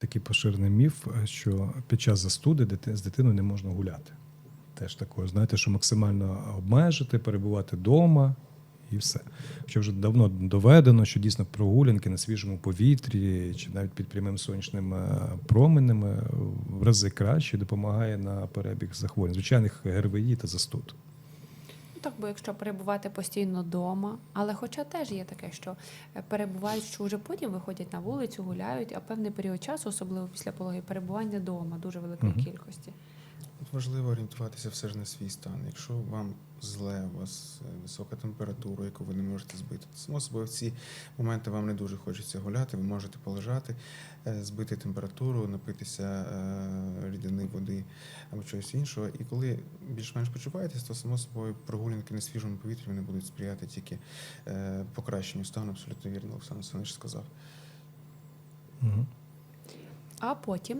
Такий поширений міф, е, що під час застуди з дитиною не можна гуляти. Теж такое, знаєте, що максимально обмежити, перебувати вдома і все. Що вже давно доведено, що дійсно прогулянки на свіжому повітрі чи навіть під прямим сонячним е, променем е, в рази краще допомагає на перебіг захворювань, звичайних ГРВІ та застуд. Так, бо якщо перебувати постійно вдома, але хоча теж є таке, що е, перебувають, що вже потім виходять на вулицю, гуляють, а певний період часу, особливо після пологів, перебування вдома дуже великої угу. кількості. Важливо орієнтуватися все ж на свій стан. Якщо вам зле, у вас е, висока температура, яку ви не можете збити, само собою в ці моменти вам не дуже хочеться гуляти, ви можете полежати, е, збити температуру, напитися е, рідини води або чогось іншого. І коли більш-менш почуваєтесь, то само собою прогулянки на свіжому повітрі вони будуть сприяти тільки покращенню стану. Абсолютно вірно, Олександр Олександрович сказав. Угу. А потім